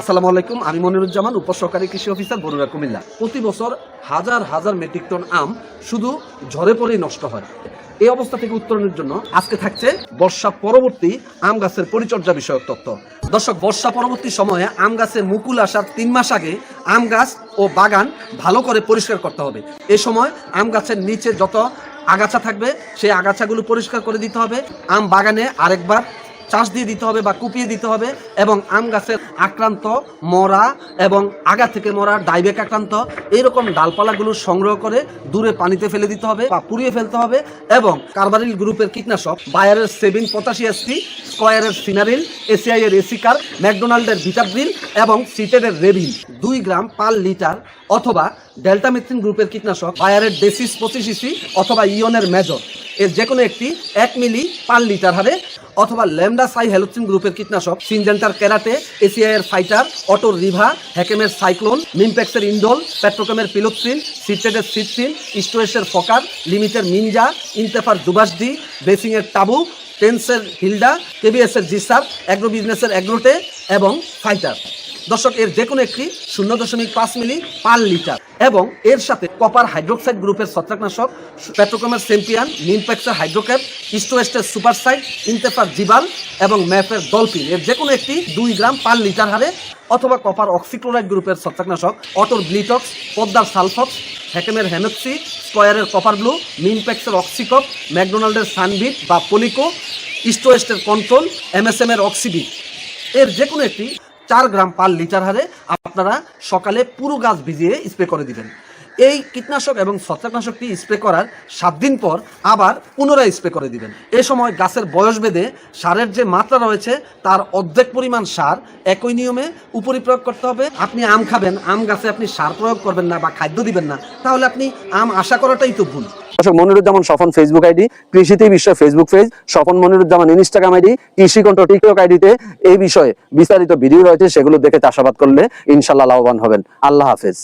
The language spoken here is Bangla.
আসসালামু আলাইকুম, আমি মনিরুজ্জামান, উপসহকারী কৃষি অফিসার বরুড়া, কুমিল্লা। প্রতি বছর হাজার হাজার মেট্রিক টন আম শুধু ঝরে পড়েই নষ্ট হয়। এই অবস্থা থেকে উত্তরণের জন্য আজকে থাকছে বর্ষা পরবর্তী আম গাছের পরিচর্যা বিষয়ক তথ্য। দর্শক, বর্ষা পরবর্তী সময়ে আম গাছে মুকুল আসার তিন মাস আগে আম গাছ ও বাগান ভালো করে পরিষ্কার করতে হবে। এ সময় আম গাছের নিচে যত আগাছা থাকবে, সেই আগাছাগুলো পরিষ্কার করে দিতে হবে। আম বাগানে আরেকবার চাষ দিয়ে দিতে হবে বা কুপিয়ে দিতে হবে এবং আম গাছের আক্রান্ত মরা এবং আগা থেকে মরা ডাইবেক আক্রান্ত এইরকম ডালপালাগুলো সংগ্রহ করে দূরে পানিতে ফেলে দিতে হবে বা পুড়িয়ে ফেলতে হবে এবং কার্বারিল গ্রুপের কীটনাশক বায়ারের সেভিন পটাশি এসপি স্কয়ারের সিনারিল এসিআই এর এসিকার, ম্যাকডোনাল্ডের ভিটাব্রিল এবং সিটেডের রেভিল দুই গ্রাম পার লিটার অথবা ডেল্টামিথিন গ্রুপের কীটনাশক বায়ারের ডেসিস পঁচিশ ইসি অথবা ইয়নের মেজর। এর যে কোনো একটি এক মিলি পার লিটার হারে অথবা ল্যামডা সাই হ্যালোথিন গ্রুপের কীটনাশক, সিনজেন্টার ক্যারাটে এসিআই এর ফাইটার, অটোর রিভা, হ্যাকেমের সাইক্লোন, মিমপ্যাক্সের ইন্ডোল, পেট্রোকেমের পিলোক্সিন সিট্রেটের সিট্রিন ইস্টোয়েসের ফকার, লিমিটের মিনজা, ইনতেফার দুবাসডি বেসিংয়ের টাবু, টেন্সের হিলডা, কেবিএসের জিসার, অ্যাগ্রো বিজনেসের অ্যাগ্রোটে এবং ফাইটার। দর্শক, এর যে কোনো একটি শূন্য দশমিক পাঁচ মিলি পার লিটার। এবং এর সাথে কপার হাইড্রোক্সাইড গ্রুপের ছত্রাকনাশক পেট্রোকমের সেম্পিয়ান নিমপ্যাক্সের হাইড্রোক্যাপ ইস্টোয়েস্টের সুপারসাইড ইনতেফার জিবাল এবং ম্যাপের ডলফিন এর যে কোনো একটি দুই গ্রাম পার লিটার হারে অথবা কপার অক্সিক্লোরাইড গ্রুপের ছত্রাকনাশক অটোর ব্লিটক্স পদ্মার সালফক্স হ্যাকেমের হেমেক্সি স্কয়ারের কপার ব্লু মিনপ্যাক্সের অক্সিকপ ম্যাকডোনাল্ডের সানবিট বা পলিকো ইস্টোয়েস্টের কন্ট্রোল এমএসএম এর অক্সিবিট এর যে কোনো একটি চার গ্রাম পার লিটার হারে আপনারা সকালে পুরো গাছ ভিজিয়ে স্প্রে করে দিবেন। এই কীটনাশক এবং ছত্রাকনাশকটি স্প্রে করার সাত দিন পর আবার পুনরায় স্প্রে করে দিবেন। এ সময় গাছের বয়স বেঁধে সারের যে মাত্রা রয়েছে তার অর্ধেক পরিমাণ সার একই নিয়মে উপরি প্রয়োগ করতে হবে। আপনি আম খাবেন, আম গাছে আপনি সার প্রয়োগ করবেন না বা খাদ্য দিবেন না, তাহলে আপনি আম আশা করাটাই তো ভুল। দর্শক মনিরুজ্জামান স্বপন ফেসবুক আইডি, কৃষিতে বিশ্ব Facebook page Swapan Moniruzzaman Instagram ID কৃষি কণ্ঠ টিকটক আইডিতে এই বিষয়ে বিস্তারিত ভিডিও রয়েছে, সেগুলো দেখে চাষাবাদ করলে ইনশাল্লাহ লাভবান হবেন। আল্লাহ হাফেজ।